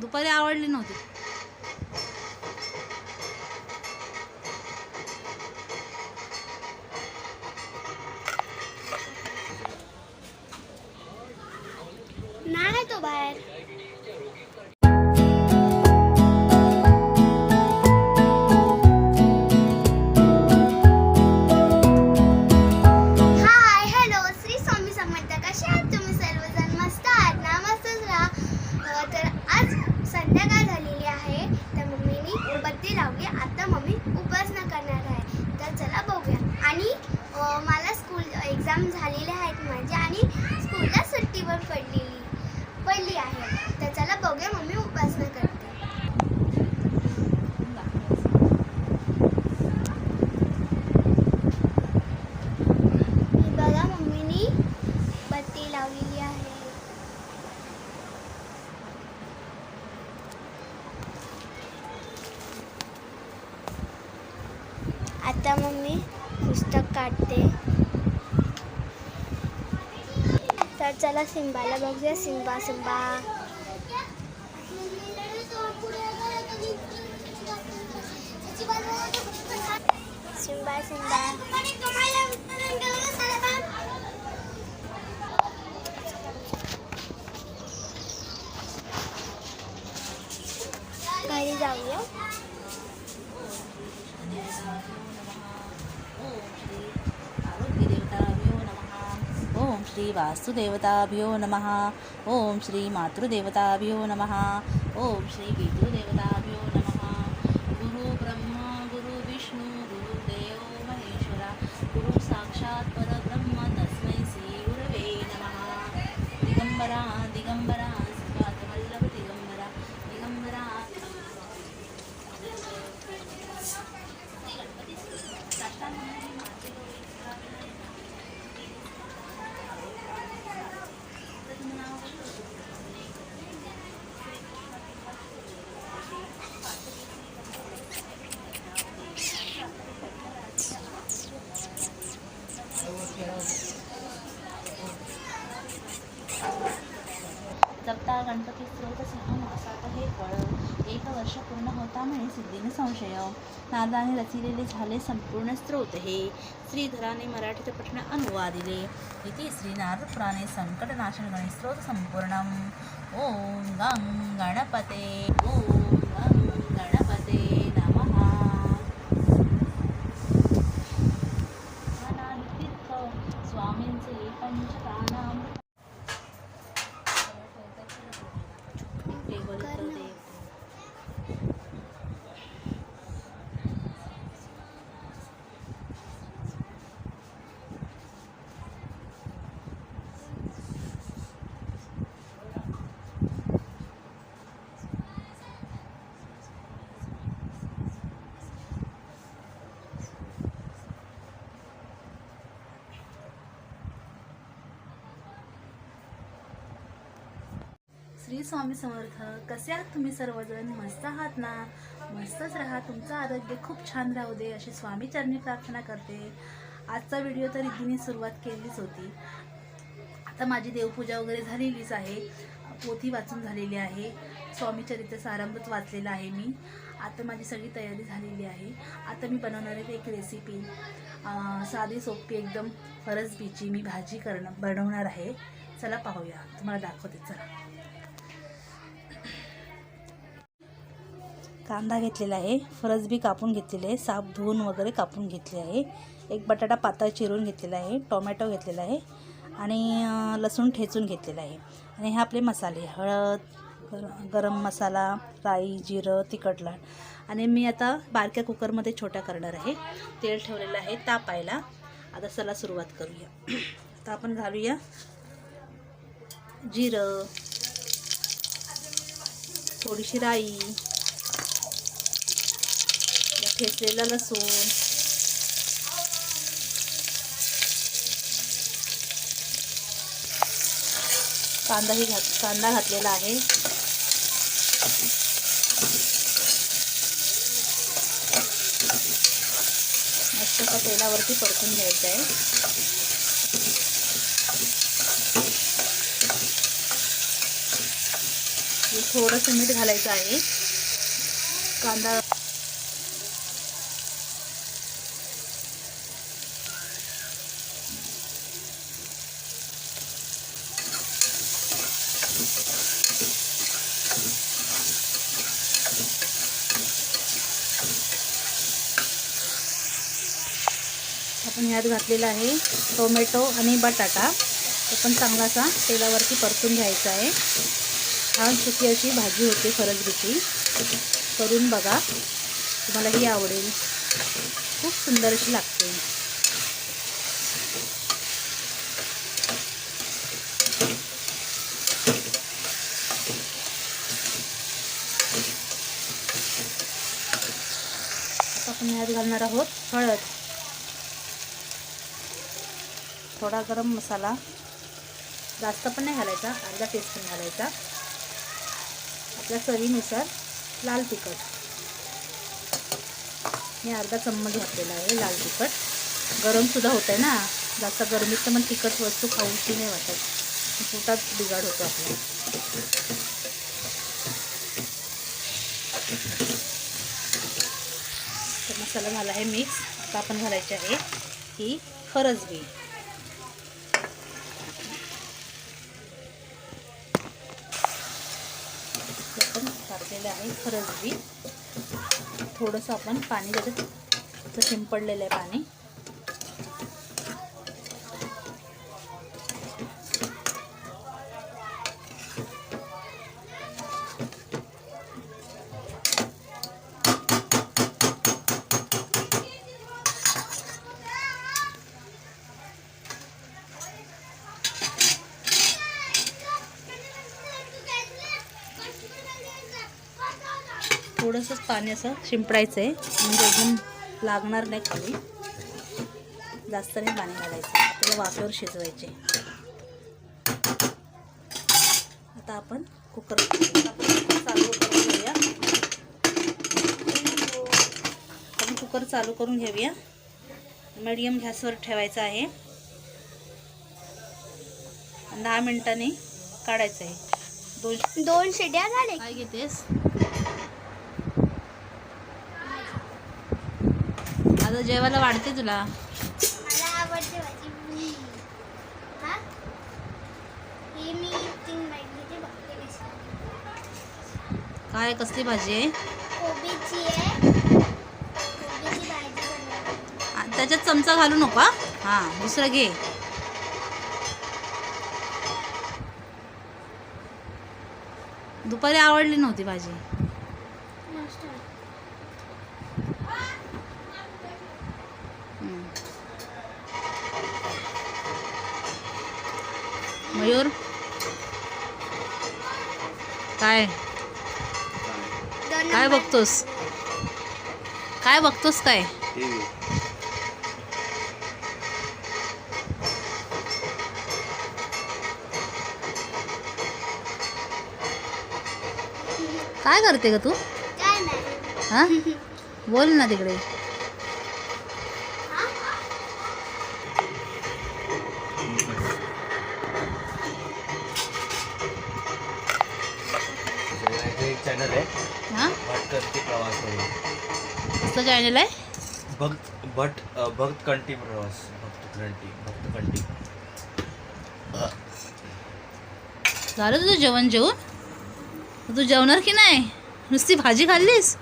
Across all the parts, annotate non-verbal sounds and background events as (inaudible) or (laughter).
दुपारी आवडली नव्हती. नाही तो बाहेर. मला स्कूल एक्झाम झालेले आहेत माझे आणि स्कूलला सुट्टीवर पडलेली पडली आहे. तर चला बघूया मम्मी उपासना करते. बघा मम्मीनी बत्ती लावलेली आहे. आता मम्मी पुस्तक काढते. तर चला सिंबाला बघूया. Simba Simba. Simba Simba. घरी जाऊया. श्री वास्तुदेवताभ्यो नमः. ॐ श्री मातृदेवताभ्यो नमः. ॐ श्री पितृदेवता गणपती स्रोत सिंह मासात हे फळ. एक वर्ष पूर्ण होता म्हणे सिद्धीने संशय. नादाने रचिलेले झाले संपूर्ण स्त्रोत हे. श्रीधराने मराठीत पठण अनुवादिले. इथे श्री नारद संकटनाशन गणेश स्त्रोत संपूर्ण ओम गंग गणपते. ओम गंग गणपते नमः मनाली तीर्थ स्वामींचे पंचप्राणामृत टेबल कर ना. दे श्री स्वामी समर्थ. कसे आहात तुम्ही सर्वजण? मस्त आहात ना? मस्तच राहा. तुमचं आरोग्य खूप छान राहू दे अशी स्वामी चरणी प्रार्थना करते. आजचा व्हिडिओ तर रिद्धीने सुरुवात केलीच होती. आता माझी देवपूजा वगैरे झालेलीच आहे. पोथी वाचून झालेली आहे. स्वामी चरित्र सारामृत वाचलेलं आहे मी. आता माझी सगळी तयारी झालेली आहे. आता मी बनवणार आहे एक रेसिपी साधी सोपी एकदम फरसबीची मी भाजी करणं बनवणार आहे. चला पाहूया. तुम्हाला दाखवते. चला. कांदा घेतलेला आहे फरसबी कापून घेतलेली आहे साफ धुवून वगैरे कापून घेतली आहे. एक बटाटा पातळ चिरून घेतलेला आहे टोमॅटो घेतलेला आहे आणि लसूण ठेचून घेतलेला आहे. आणि हे आपले मसाले हळद गरम मसाला राई जिरं तिखटला आणि मी आता बारक्या कुकरमध्ये छोट्या करणार आहे. तेल ठेवलेलं आहे तापायला आता चला सुरुवात करूया. (clears throat) आता आपण घालूया जिरं. थोडीशी राई. ठेचलेला लसूण. कांदाही घात कांदा घातलेला आहे. मस्त तेलावरती परतून घ्यायचं आहे. थोडंसं मीठ घालायचं आहे. कांदा आपण ह्यात घातलेला आहे टोमॅटो आणि बटाटा. तो पण चांगला असा तेलावरती परतून घ्यायचा आहे. छान सुकी अशी भाजी होते फरसबीची करून बघा. तुम्हाला ही आवडेल. खूप सुंदर अशी लागते. आपण ह्यात घालणार आहोत हळद. थोडा गरम मसाला जास्त पण नाही घालायचा अर्धा टीस्पून घालायचा. आपल्या चवीनुसार लाल तिखट. मी अर्धा चम्मच घातलेला आहे लाल तिखट. गरमसुद्धा होत आहे ना. जास्त गरमीत तर मग तिखट वस्तू खाऊशी नाही वाटत. पोटात बिघाड होतो आपला. तर मसाला झाला आहे मिक्स आता आपण घालायचे आहे ही फरसबी बी आपण टाकलेलं आहे फरसबी थोडंसं आपण पाणी त्याच्यात शिंपडलेलं आहे पाणी. थोडंसंच पाणी असं शिंपडायचं आहे म्हणजे अजून लागणार नाही खाली. जास्त नाही पाणी घालायचं. आपल्याला वाफेवर शिजवायचे. आता आपण कुकर चालू करून घेऊया आपण कुकर चालू करून घेऊया. मीडियम गॅसवर ठेवायचं आहे. दहा मिनिटांनी काढायचं आहे दोन दोन शिट्या झाले. काय घेतेस? जेवायला वाढते तुला. काय कसली भाजी आहे? त्याच्यात चमचा घालू नको हा? हा दुसरं घे. दुपारी आवडली नव्हती भाजी मस्त आहे. हम्म. मयूर? काय? काय. बघतोस? काय बघतोस काय? काय करते ग तू? हा? बोल ना तिकडे. चॅनल आहे. हा? प्रवास कसलं चॅनल आहे? भक्त भट प्रवास. झालं तुझं जेवण जेवून? तू जेवणार की नाही? नुसती भाजी खाल्लीस?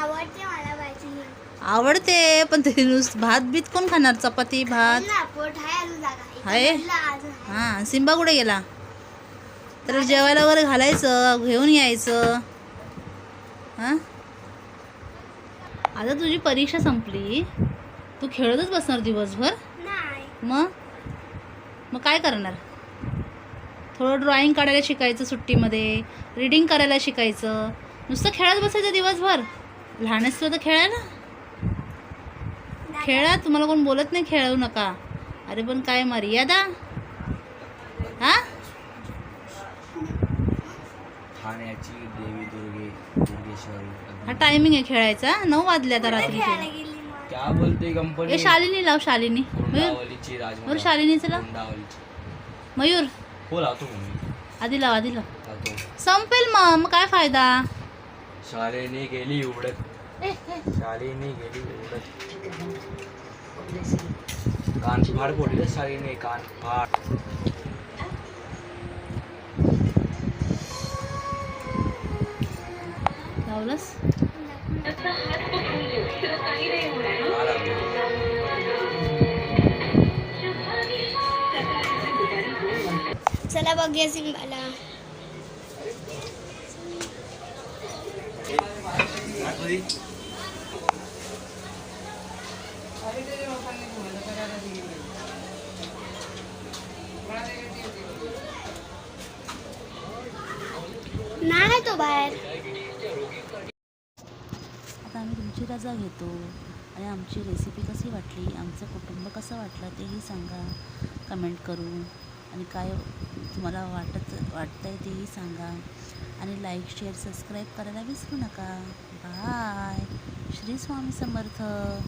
आवडते मला भाजी. आवडते पण ते नुसतं भात बीत कोण खाणार? चपाती भात? आहे. हां सिंबा कुठे गेला? तर जेवायला वगैरे घालायचं घेऊन यायचं. हां? आता तुझी परीक्षा संपली. तू खेळतच बसणार दिवसभर? नाही. मग? मग काय करणार? थोडं ड्रॉइंग काढायला शिकायचं सुट्टीमध्ये रीडिंग करायला शिकायचं. नुसतं खेळत बसायचं दिवसभर. लहान असलं तर खेळायला खेळा तुम्हाला कोण बोलत नाही खेळू नका. अरे पण काय मर्यादा? हा? ठाण्याची देवी दुर्गे दुर्गेश्वरी हा टायमिंग आहे खेळायचा नऊ वाजले आता खेळायला रात्रीचे गेली मग? क्या बोलते कंपनी ए शालिनी लाव शालिनी. मयूर? गोंडावलीची मयूर राजमाता शालिनीचं लाव. मयूर? हो लावतो मी. आधी लाव आधी लाव. संपेल मग मग काय फायदा? शाळेने गेली उडत. शाळेने गेली उडत कान फाड फोडले शाळेने कान फाड. लावलंस आला. चला बघूया सिंबाला आतमध्ये. नाही तो बाहेर तुमची रजा घेतो. आणि आमची रेसिपी कशी वाटली? आमचं कुटुंब कसं वाटलं? तेही सांगा. कमेंट करून आणि काय तुम्हाला वाटत वाटतं आहे तेही सांगा. आणि लाईक शेअर सबस्क्राईब करायला विसरू नका. बाय श्री स्वामी समर्थ.